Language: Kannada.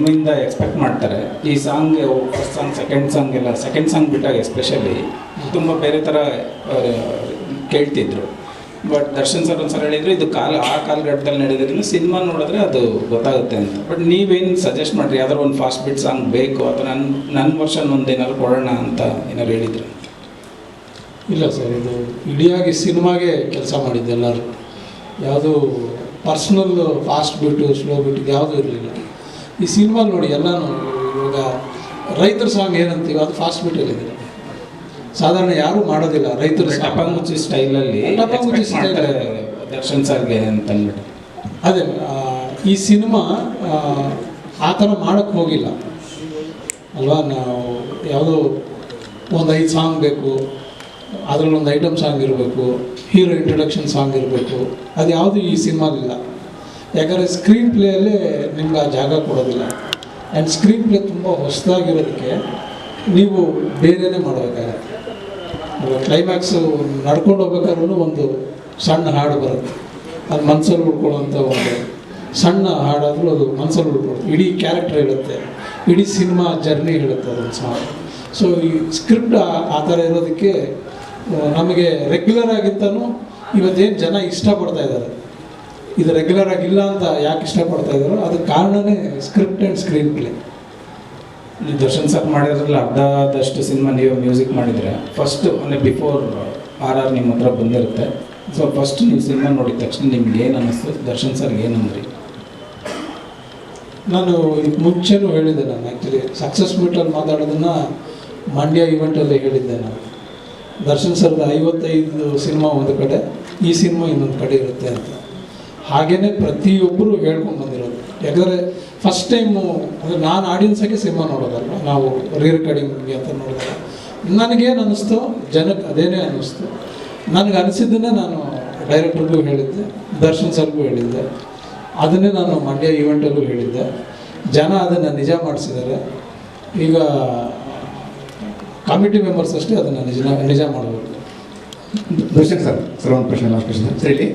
ನಿಮ್ಮಿಂದ ಎಕ್ಸ್ಪೆಕ್ಟ್ ಮಾಡ್ತಾರೆ. ಈ song first song second song ಎಲ್ಲ ಸೆಕೆಂಡ್ ಸಾಂಗ್ ಬಿಟ್ಟಾಗ ಎಸ್ಪೆಷಲಿ ತುಂಬ ಬೇರೆ ಥರ ಕೇಳ್ತಿದ್ರು. ಬಟ್ ದರ್ಶನ್ ಸರ್ ಒಂದ್ಸಲ ಹೇಳಿದ್ರು, ಇದು ಕಾಲ, ಆ ಕಾಲಘಟ್ಟದಲ್ಲಿ ನಡೆಯೋದ್ರಿಂದ ಸಿನಿಮಾ ನೋಡಿದ್ರೆ ಅದು ಗೊತ್ತಾಗುತ್ತೆ ಅಂತ. ಬಟ್ ನೀವೇನು ಸಜೆಸ್ಟ್ ಮಾಡಿರಿ? ಯಾವ್ದಾರು ಒಂದು ಫಾಸ್ಟ್ ಬಿಟ್ ಸಾಂಗ್ ಬೇಕು, ಅಥವಾ ನನ್ನ ನನ್ನ ವರ್ಷನ್ ಒಂದು ಏನಾದ್ರು ಕೊಡೋಣ ಅಂತ ಏನಾದ್ರು ಹೇಳಿದ್ರು? ಇಲ್ಲ ಸರ್ ಇದು ಇಡಿಯಾಗಿ ಸಿನಿಮಾಗೆ ಕೆಲಸ ಮಾಡಿದ್ದು ಎಲ್ಲರೂ. ಯಾವುದು ಪರ್ಸ್ನಲ್ ಫಾಸ್ಟ್ ಬಿಟ್ಟು ಸ್ಲೋ ಬಿಟ್ಟು ಯಾವುದೂ ಇರಲಿಲ್ಲ. ಈ ಸಿನಿಮಾ ನೋಡಿ ಎಲ್ಲನೂ. ಇವಾಗ ರೈತರ ಸಾಂಗ್ ಏನಂತೀವಿ ಅದು ಫಾಸ್ಟ್ ಬಿಟ್ಟಲ್ಲಿದೆ ಸಾಧಾರಣ ಯಾರೂ ಮಾಡೋದಿಲ್ಲ ರೈತರ ಸಾಂಗ್. ಟಪಾಂಗುಚ್ಚಿ ಸ್ಟೈಲಲ್ಲಿ ಟಪಂಗುಚಿ ಸ್ಟೈಲ್ ದರ್ಶನ್ ಸರ್ಗೆ ಅಂತ ಅಂದ್ಬಿಟ್ಟು ಅದೇ ಈ ಸಿನಿಮಾ ಆ, ಆ ಥರ ಮಾಡೋಕ್ಕೆ ಹೋಗಿಲ್ಲ. ಅಲ್ವಾ ನಾವು ಯಾವುದೋ ಒಂದು ಐದು ಸಾಂಗ್ ಬೇಕು ಅದರಲ್ಲಿ ಒಂದು ಐಟಮ್ ಸಾಂಗ್ ಇರಬೇಕು ಹೀರೋ ಇಂಟ್ರೊಡಕ್ಷನ್ ಸಾಂಗ್ ಇರಬೇಕು ಅದು ಯಾವುದು ಈ ಸಿನಿಮಾಲಿಲ್ಲ. ಯಾಕಂದರೆ ಸ್ಕ್ರೀನ್ ಪ್ಲೇಯಲ್ಲೇ ನಿಮ್ಗೆ ಆ ಜಾಗ ಕೊಡೋದಿಲ್ಲ. ಆ್ಯಂಡ್ ಸ್ಕ್ರೀನ್ ಪ್ಲೇ ತುಂಬ ಹೊಸದಾಗಿರೋದಕ್ಕೆ ನೀವು ಬೇರೆಯೇ ಮಾಡಬೇಕಾಗತ್ತೆ. ಕ್ಲೈಮ್ಯಾಕ್ಸು ನಡ್ಕೊಂಡು ಹೋಗ್ಬೇಕಾದ್ರೂ ಒಂದು ಸಣ್ಣ ಹಾಡು ಬರುತ್ತೆ. ಅದು ಮನಸ್ಸಲ್ಲಿ ಉಳ್ಕೊಳ್ಳೋಂಥ ಒಂದು ಸಣ್ಣ ಹಾಡಾದರೂ ಅದು ಮನಸ್ಸಲ್ಲಿ ಉಳ್ಕೊಳ್ಳುತ್ತೆ. ಇಡೀ ಕ್ಯಾರೆಕ್ಟರ್ ಹೇಳುತ್ತೆ ಇಡೀ ಸಿನಿಮಾ ಜರ್ನಿ ಹೇಳುತ್ತೆ ಅದೊಂದು ಸಾಂಗ್ ಸೊ ಈ ಸ್ಕ್ರಿಪ್ಟ್ ಆ ಥರ ಇರೋದಕ್ಕೆ ನಮಗೆ ರೆಗ್ಯುಲರ್ ಆಗಿಂತನೂ ಇವತ್ತೇನು ಜನ ಇಷ್ಟಪಡ್ತಾ ಇದ್ದಾರೆ. ಇದು ರೆಗ್ಯುಲರ್ ಆಗಿಲ್ಲ ಅಂತ ಯಾಕೆ ಇಷ್ಟಪಡ್ತಾ ಇದ್ದಾರೋ ಅದಕ್ಕೆ ಕಾರಣನೇ ಸ್ಕ್ರಿಪ್ಟ್ ಆ್ಯಂಡ್ ಸ್ಕ್ರೀನ್ ಪ್ಲೇ ನೀವು ದರ್ಶನ್ ಸರ್ ಮಾಡಿದ್ರಲ್ಲ ಅರ್ಧದಷ್ಟು ಸಿನಿಮಾ ನೀವು ಮ್ಯೂಸಿಕ್ ಮಾಡಿದರೆ ಫಸ್ಟ್ ಅಂದರೆ ಬಿಫೋರ್ ಆರ್ ಆರ್ ನಿಮ್ಮ ಹತ್ರ ಬಂದಿರುತ್ತೆ. ಸೊ ಫಸ್ಟ್ ನೀವು ಸಿನಿಮಾ ನೋಡಿದ ತಕ್ಷಣ ನಿಮ್ಗೆ ಏನು ಅನ್ನಿಸ್ತು? ದರ್ಶನ್ ಸರ್ಗೆ ಏನಂದ್ರಿ ನಾನು ಮುಂಚೆನೂ ಹೇಳಿದ್ದೆ ನಾನು ಆ್ಯಕ್ಚುಲಿ ಸಕ್ಸಸ್ ಮೀಟಲ್ಲಿ ಮಾತಾಡೋದನ್ನು ಮಂಡ್ಯ ಇವೆಂಟಲ್ಲಿ ಹೇಳಿದ್ದೆ ನಾನು. ದರ್ಶನ್ ಸರ್ದು ಐವತ್ತೈದು ಸಿನಿಮಾ ಒಂದು ಕಡೆ, ಈ ಸಿನಿಮಾ ಇನ್ನೊಂದು ಕಡೆ ಇರುತ್ತೆ ಅಂತ. ಹಾಗೇ ಪ್ರತಿಯೊಬ್ಬರು ಹೇಳ್ಕೊಂಡು ಬಂದಿರೋದು. ಯಾಕಂದರೆ ಫಸ್ಟ್ ಟೈಮು ಅಂದರೆ ನಾನು ಆಡಿಯನ್ಸಾಗೆ ಸಿನಿಮಾ ನೋಡೋದಲ್ಲ ನಾವು ರೀ ರೆಕಾರ್ಡಿಂಗ್ ಅಂತ ನೋಡಿದಾಗ. ನನಗೇನು ಅನ್ನಿಸ್ತು? ಜನಕ್ಕೆ ಅದೇನೇ ಅನ್ನಿಸ್ತು? ನನಗೆ ಅನಿಸಿದ್ದನ್ನೇ ನಾನು ಡೈರೆಕ್ಟರ್ಗೂ ಹೇಳಿದ್ದೆ, ದರ್ಶನ್ ಸರ್ಗೂ ಹೇಳಿದ್ದೆ. ಅದನ್ನೇ ನಾನು ಮಂಡ್ಯ ಈವೆಂಟಲ್ಲೂ ಹೇಳಿದ್ದೆ. ಜನ ಅದನ್ನು ನಿಜ ಮಾಡಿಸಿದ್ದಾರೆ. ಈಗ ಕಮಿಟಿ ಮೆಂಬರ್ಸ್ ಅಷ್ಟೇ ಅದನ್ನು ನಿಜ ನಿಜ ಮಾಡಬೇಕು ದರ್ಶನ್ ಸರ್ ಸರ್, ಒಂದು ಪ್ರಶ್ನೆ ಲಾಸ್ಟ್ ಪ್ರಶ್ನೆ ಹೇಳಿ